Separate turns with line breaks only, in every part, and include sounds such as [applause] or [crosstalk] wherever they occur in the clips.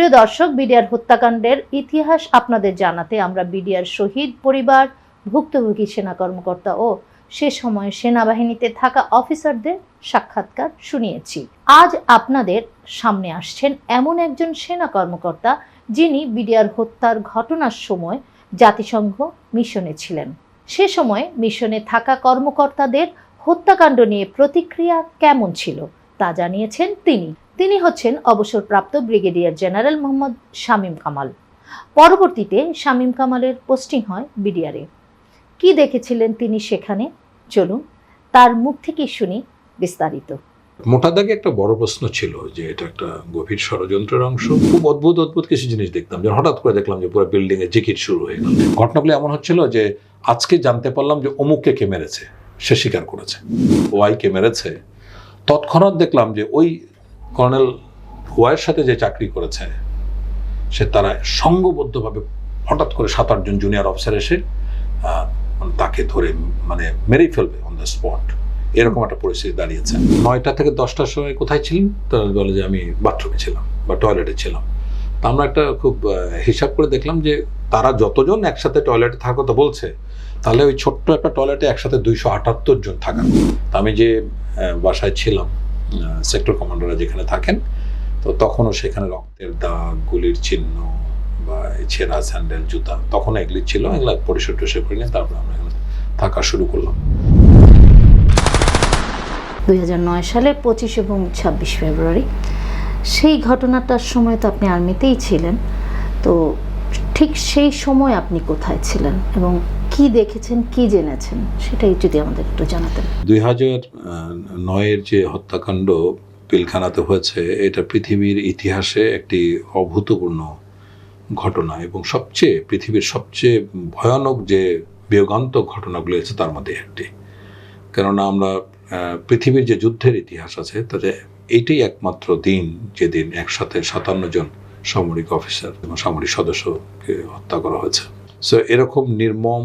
প্রিয় দর্শক, বিডিআর হত্যাকাণ্ডের ইতিহাস আপনাদের জানাতে আমরা বিডিআর শহীদ পরিবার, ভুক্তভোগী সেনা কর্মকর্তা ও সে সময় সেনাবাহিনীতে থাকা অফিসারদের সাক্ষাৎকার শুনিয়েছি। আজ আপনাদের সামনে আসছেন এমন একজন সেনা কর্মকর্তা যিনি বিডিআর হত্যার ঘটনার সময় জাতিসংঘ মিশনে ছিলেন। সে সময় মিশনে থাকা কর্মকর্তাদের হত্যাকাণ্ড নিয়ে প্রতিক্রিয়া কেমন ছিল তা জানিয়েছেন তিনি। তিনি হচ্ছেন অবসরপ্রাপ্ত ব্রিগেডিয়ার জেনারেল মোহাম্মদ শামীম কামাল। পরবর্তীতে শামীম কামালের পোস্টিং হয় বিডিআরে। কি দেখেছিলেন তিনি সেখানে? চলুন, তার মুখ থেকেই শুনি বিস্তারিত।
মোটা দাগে একটা বড় প্রশ্ন ছিল যে এটা একটা গভীর ষড়যন্ত্রের অংশ। খুব অদ্ভুত অদ্ভুত কিছু জিনিস দেখতাম। যে হঠাৎ করে দেখলাম যে পুরো বিল্ডিং এ জিকির শুরু হয়ে গেল। ঘটনাগুলো এমন হচ্ছিল যে আজকে জানতে পারলাম যে অমুককে কে মেরেছে, সে স্বীকার করেছে। ওয়াই কে মেরেছে। তৎক্ষণাৎ দেখলাম যে ওই কর্নেল ওয়াইয়ের সাথে যে চাকরি করেছে, সে তারা সঙ্গবদ্ধভাবে হঠাৎ করে সাত আটজন জুনিয়র অফিসার এসে তাকে ধরে মানে মেরেই ফেলবে অন দ্য স্পট এরকম একটা পরিস্থিতি দাঁড়িয়েছে। নয়টা থেকে দশটার সময় কোথায় ছিলেন? তারা বলে যে আমি বাথরুমে ছিলাম বা টয়লেটে ছিলাম। তা আমরা একটা খুব হিসাব করে দেখলাম যে তারা যতজন একসাথে টয়লেটে থাকার কথা বলছে, তাহলে ওই ছোট্ট একটা টয়লেটে একসাথে দুইশো আটাত্তর জন থাকার তা আমি যে বাসায় ছিলাম সেক্টর কমান্ডাররা যেখানে থাকেন, তো তখনও সেখানে রক্তের দাগ, গুলির চিহ্ন বা ছেঁড়া স্যান্ডেল, জুতা তখন এগুলি ছিল। এগুলো পরিষ্কার টরিষ্কার করে নিয়ে তারপরে আমরা এখানে থাকা শুরু করলাম।
দুই হাজার নয় সালের পঁচিশ এবং ছাব্বিশ ফেব্রুয়ারি। সেই ঘটনাটার সময় তো আপনি আর্মিতেই ছিলেন। তো ঠিক সেই সময় আপনি কোথায় ছিলেন এবং কি দেখেছেন, কি জেনেছেন, সেটাই যদি আমাদের একটু জানাতেন।
দুই হাজার নয়ের যে হত্যাকাণ্ড পিলখানাতে হয়েছে, এটা পৃথিবীর ইতিহাসে একটি অভূতপূর্ণ ঘটনা এবং সবচেয়ে, পৃথিবীর সবচেয়ে ভয়ানক যে বিয়োগান্তক ঘটনাগুলি আছে, তার মধ্যে একটি। কেননা আমরা পৃথিবীর যে যুদ্ধের ইতিহাস আছে, তাতে এইটাই একমাত্র দিন যেদিন একসাথে সাতান্ন জন সামরিক অফিসার এবং সামরিক সদস্যকে হত্যা করা হয়েছে। সো এরকম নির্মম,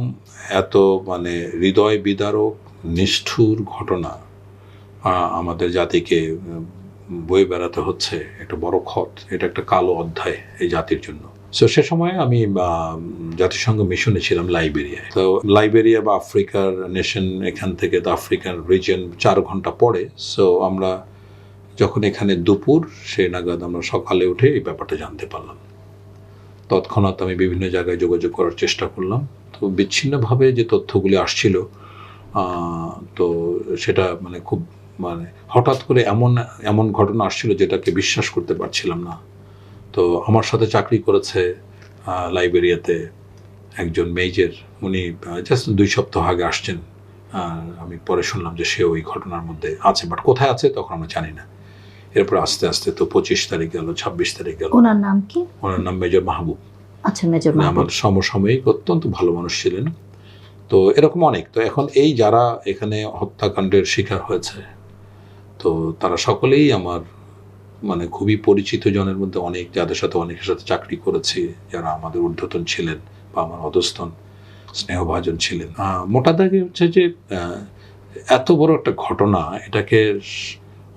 এত মানে হৃদয় বিদারক, নিষ্ঠুর ঘটনা আমাদের জাতিকে বয়ে বেড়াতে হচ্ছে একটা বড় ক্ষত। এটা একটা কালো অধ্যায় এই জাতির জন্য। সো সে সময় আমি জাতিসংঘ মিশনে ছিলাম লাইবেরিয়ায়। তো লাইবেরিয়া বা আফ্রিকার নেশন এখান থেকে দ্য আফ্রিকান রিজন চার ঘণ্টা পরে সো আমরা যখন এখানে দুপুর, সে নাগাদ আমরা সকালে উঠে এই ব্যাপারটা জানতে পারলাম। তৎক্ষণাৎ আমি বিভিন্ন জায়গায় যোগাযোগ করার চেষ্টা করলাম। তো বিচ্ছিন্নভাবে যে তথ্যগুলি আসছিল তো সেটা মানে খুব মানে হঠাৎ করে এমন এমন ঘটনা আসছিল যেটাকে বিশ্বাস করতে পারছিলাম না। তো আমার সাথে চাকরি করেছে লাইব্রেরিয়াতে একজন মেজর। উনি জাস্ট দুই সপ্তাহ আগে আসছেন। আমি পরে শুনলাম যে সে ওই ঘটনার মধ্যে আছে বাট কোথায় আছে তখন আমরা জানি না। এরপর আস্তে আস্তে তো পঁচিশ তারিখ গেল ছাব্বিশ তারিখ গেল।
ওনার নাম কি?
ওনার নাম মেজর মাহবুব।
আচ্ছা মেজর
মানে
মাহবুব
আমার সমসাময়িক অত্যন্ত ভালো মানুষ ছিলেন। তো এরকম অনেক। তো এখন এই যারা এখানে হত্যাকাণ্ডের শিকার হয়েছে তো তারা সকলেই আমার মানে খুবই পরিচিত জনের মধ্যে অনেক যাদের সাথে অনেকের সাথে চাকরি করেছি যারা আমাদের ঊর্ধ্বতন ছিলেন বা আমার অধস্তন স্নেহভাজন ছিলেন। মোটা দাগে হচ্ছে যে এত বড় একটা ঘটনা এটাকে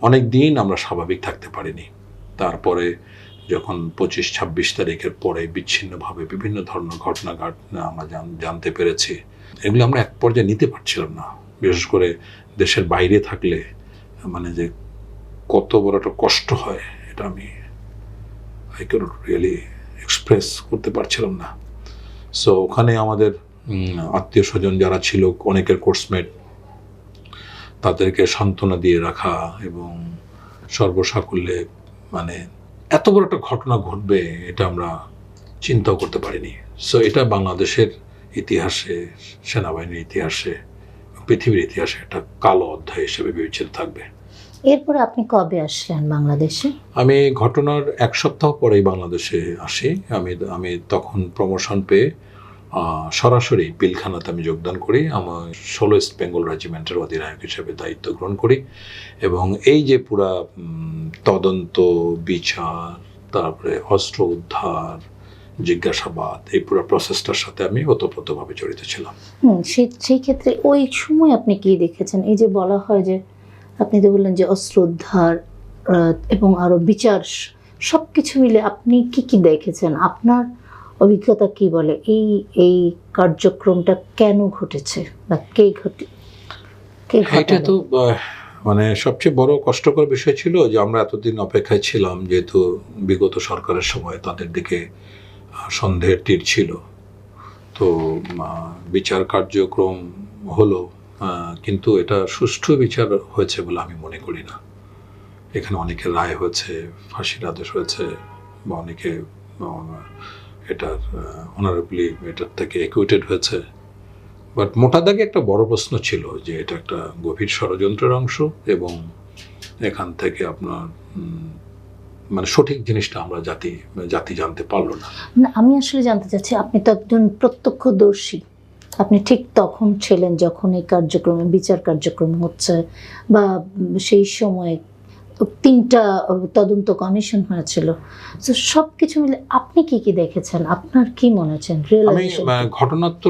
অনেক দিন আমরা স্বাভাবিক থাকতে পারিনি। তারপরে যখন পঁচিশ ছাব্বিশ তারিখের পরে বিচ্ছিন্নভাবে বিভিন্ন ধরনের ঘটনা ঘটনা আমরা জান- জানতে পেরেছি, এগুলো আমরা এক পর্যায়ে নিতে পারছিলাম না। বিশেষ করে দেশের বাইরে থাকলে মানে যে কত বড় একটা কষ্ট হয়, এটা আমি আই ক্যান রিয়েলি এক্সপ্রেস করতে পারছিলাম না। সো ওখানে আমাদের আত্মীয় স্বজন যারা ছিল, অনেকের কোর্সমেট তাদেরকে সান্ত্বনা দিয়ে রাখা এবং সর্বসাকুল্যে মানে এত বড় একটা ঘটনা ঘটবে এটা আমরা চিন্তাও করতে পারিনি। সো এটা বাংলাদেশের ইতিহাসে সেনাবাহিনীর ইতিহাসে পৃথিবীর ইতিহাসে একটা কালো অধ্যায় হিসেবে বিবেচিত থাকবে।
এরপরে আপনি কবে আসলেন বাংলাদেশে?
আমি ঘটনার এক সপ্তাহ পরেই বাংলাদেশে আসি। আমি আমি তখন প্রমোশন পেয়ে সরাসরি পিলখানাতে আমি যোগদান করি। আমার ষোলো ইস্ট বেঙ্গল রেজিমেন্টের অধিনায়ক হিসেবে দায়িত্ব গ্রহণ করি এবং এই যে পুরা তদন্ত, বিচার, তারপরে অস্ত্র উদ্ধার, জিজ্ঞাসাবাদ, এই পুরো প্রসেসটার সাথে আমি ওতপ্রোতভাবে জড়িত ছিলাম।
সেই ক্ষেত্রে ওই সময় আপনি কি দেখেছেন? এই যে বলা হয় যে আপনি তো বললেন যে অস্ত্র উদ্ধার এবং আরও বিচার সব কিছু মিলে আপনি কি কি দেখেছেন? আপনার অভিজ্ঞতা কি বলে? এই এই কার্যক্রমটা কেন ঘটেছে? বা কে ঘটে
এটা তো মানে সবচেয়ে বড় কষ্টকর বিষয় ছিল যে আমরা এতদিন অপেক্ষায় ছিলাম, যেহেতু বিগত সরকারের সময় তাদের দিকে সন্দেহের তীর ছিল। তো বিচার কার্যক্রম হলো কিন্তু এটা সুষ্ঠু বিচার হয়েছে বলে আমি মনে করি না। এখানে অনেকে রায় হয়েছে, ফাঁসির আদেশ হয়েছে, বা অনেকে এটার অনারেবলি এটার থেকে একুইটেড হয়েছে। বাট মোটা দাগে একটা বড় প্রশ্ন ছিল যে এটা একটা গভীর ষড়যন্ত্রের অংশ এবং এখান থেকে আপনার মানে সঠিক জিনিসটা আমরা জাতি জাতি জানতে পারল না,
আমি আসলে জানতে চাচ্ছি, আপনি তো একজন প্রত্যক্ষদর্শী। আপনি ঠিক তখন ছিলেন যখন এই কার্যক্রমে, বিচার কার্যক্রম হচ্ছে বা সেই সময় তিনটা তদন্ত কমিশন হয়েছিল। তো সব কিছু মিলে আপনি কি কি দেখেছেন? আপনার কি মনে হচ্ছেন
আহ,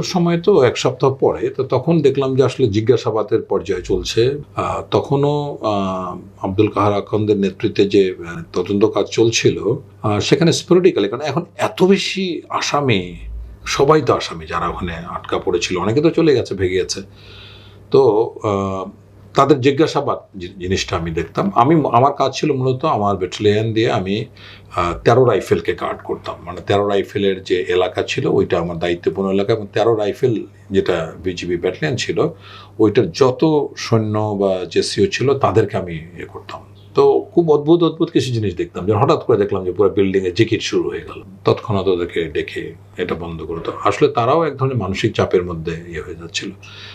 সময় তো এক সপ্তাহ পরে তো তখন দেখলাম যে আসলে জিজ্ঞাসাবাদের পর্যায়ে চলছে। তখনও আব্দুল কাহার আকন্দের নেতৃত্বে যে তদন্ত কাজ চলছিল সেখানে স্পোরিটিক্যালি কারণ এখন এত বেশি আসামি সবাই তো আসামি যারা ওখানে আটকা পড়েছিল অনেকে তো চলে গেছে ভেগে গেছে। তো আহ, তাদের জিজ্ঞাসাবাদ জিনিসটা আমি দেখতাম। আমি আমার কাজ ছিল মূলত আমার ব্যাটালিয়ান দিয়ে আমি তেরো রাইফেলকে গার্ড করতাম। মানে তেরো রাইফেলের যে এলাকা ছিল, ওইটা আমার দায়িত্বপূর্ণ এলাকা এবং তেরো রাইফেল যেটা বিজিবি ব্যাটালিয়ান ছিল, ওইটার যত সৈন্য বা জেসিও ছিল, তাদেরকে আমি ইয়ে করতাম। তো খুব অদ্ভুত অদ্ভুত কিছু জিনিস দেখতাম। যে হঠাৎ করে দেখলাম যে পুরো বিল্ডিংয়ে জিকির শুরু হয়ে গেল। তৎক্ষণাৎ ওদেরকে ডেকে এটা বন্ধ করতো আসলে তারাও এক ধরনের মানসিক চাপের মধ্যে ইয়ে হয়ে যাচ্ছিল।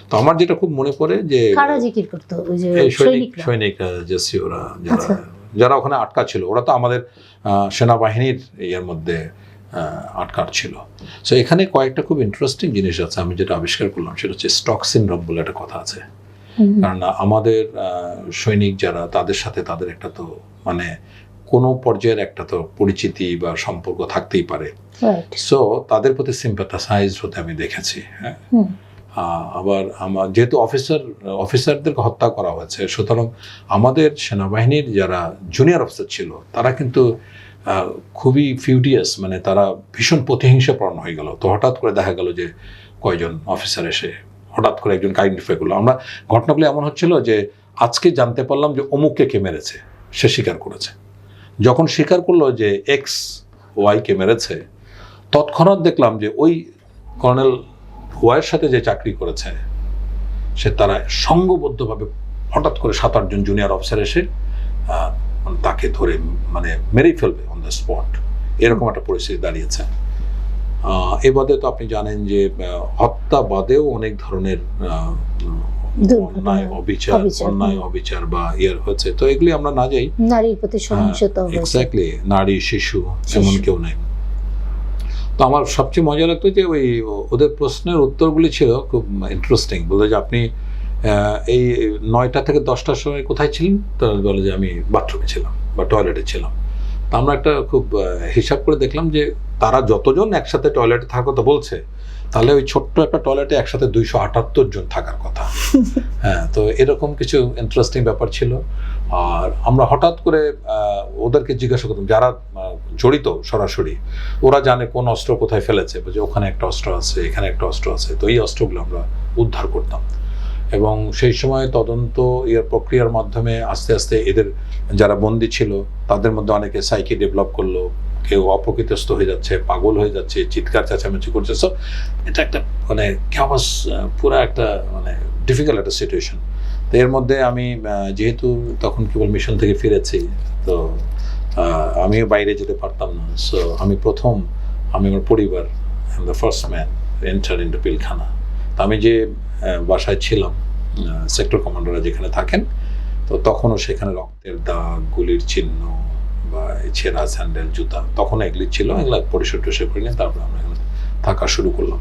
তো আমার যেটা খুব মনে পড়ে যে
কারা জিকির করতো? ওই যে
এই সৈনিক
সৈনিকরা?
সৈনিকরা জেসি যারা
আচ্ছা।
যারা ওখানে আটকা ছিল। ওরা তো আমাদের আহ, সেনাবাহিনীর ইয়ের মধ্যে আহ, আটকার ছিল। সো এখানে কয়েকটা খুব ইন্টারেস্টিং জিনিস আছে। আমি যেটা আবিষ্কার করলাম সেটা হচ্ছে স্টক সিনড্রোম বলে একটা কথা আছে। কারণ আমাদের সৈনিক যারা তাদের সাথে তাদের একটা তো মানে কোনো পর্যায়ের একটা তো পরিচিতি বা সম্পর্ক থাকতেই পারে। সো তাদের প্রতি সিম্পাথাসাইজ হতে আমি দেখেছি হ্যাঁ। আবার আমার যেহেতু অফিসার অফিসারদেরকে হত্যা করা হয়েছে সুতরাং আমাদের সেনাবাহিনীর যারা জুনিয়র অফিসার ছিল তারা কিন্তু খুবই ফিউডিয়াস মানে তারা ভীষণ প্রতিহিংসাপূর্ণ হয়ে গেল। তো হঠাৎ করে দেখা গেল যে কয়জন অফিসার এসে হঠাৎ করে একজন আইডেন্টিফাই করল আমরা ঘটনাগুলো এমন হচ্ছিল যে আজকে জানতে পারলাম যে অমুককে কে মেরেছে, সে স্বীকার করেছে। যখন স্বীকার করল যে এক্স ওয়াইকে মেরেছে, তৎক্ষণাৎ দেখলাম যে ওই কর্নেল ওয়াইয়ের সাথে যে চাকরি করেছে, সে তারা সঙ্গবদ্ধভাবে হঠাৎ করে সাত আটজন জুনিয়র অফিসার এসে তাকে ধরে মানে মেরেই ফেলবে অন দ্য স্পট এরকম একটা পরিস্থিতি দাঁড়িয়েছে। এ বাদে তো আপনি জানেন যে হত্যা বাদেও অনেক ধরনের অন্যায় অবিচার অন্যায় অবিচার বা ইয়ের হচ্ছে। তো এগুলি আমরা না যাই
নারীর প্রতি সহিংসতা
এক্স্যাক্টলি নারী শিশু। এমন কেউ নেই। তো আমার সবচেয়ে মজা লাগতো যে ওই ওদের প্রশ্নের উত্তরগুলি ছিল খুব ইন্টারেস্টিং বলে যে আপনি আহ, এই নয়টা থেকে দশটার সময় কোথায় ছিলেন? তো বলে যে আমি বাথরুমে ছিলাম বা টয়লেটে ছিলাম। আমরা একটা খুব হিসাব করে দেখলাম যে তারা যতজন একসাথে টয়লেটে থাকার কথা বলছে তাহলে ওই ছোট্ট একটা টয়লেটে একসাথে দুইশো আটাত্তর জন থাকার কথা। [laughs] হ্যাঁ তো এরকম কিছু ইন্টারেস্টিং ব্যাপার ছিল। আর আমরা হঠাৎ করে আহ, ওদেরকে জিজ্ঞাসা করতাম যারা জড়িত সরাসরি ওরা জানে কোন অস্ত্র কোথায় ফেলেছে যে ওখানে একটা অস্ত্র আছে এখানে একটা অস্ত্র আছে। তো এই অস্ত্রগুলো আমরা উদ্ধার করতাম। এবং সেই সময় তদন্ত এর প্রক্রিয়ার মাধ্যমে আস্তে আস্তে এদের যারা বন্দি ছিল, তাদের মধ্যে অনেকে সাইকি ডেভেলপ করল, কেউ অপ্রকৃতস্থ হয়ে যাচ্ছে, পাগল হয়ে যাচ্ছে, চিৎকার, চেঁচামেচি করছে। সো এটা একটা মানে ক্যাওয়াস পুরো একটা মানে ডিফিকাল্ট একটা সিচুয়েশন তো এর মধ্যে আমি যেহেতু তখন কেবল মিশন থেকে ফিরেছি, তো আমিও বাইরে যেতে পারতাম না। সো আমি প্রথম, আমি আমার পরিবার the first man enter into Pilkhana তো আমি যে বাসায় ছিলাম সেক্টর কমান্ডাররা যেখানে থাকেন, তো তখনও সেখানে রক্তের দাগ, গুলির চিহ্ন বা ছেঁড়া স্যান্ডেল, জুতা তখন এগুলি ছিল। এগুলো পরিশোধ টসে করে নিয়ে তারপর আমরা এখানে থাকা শুরু করলাম।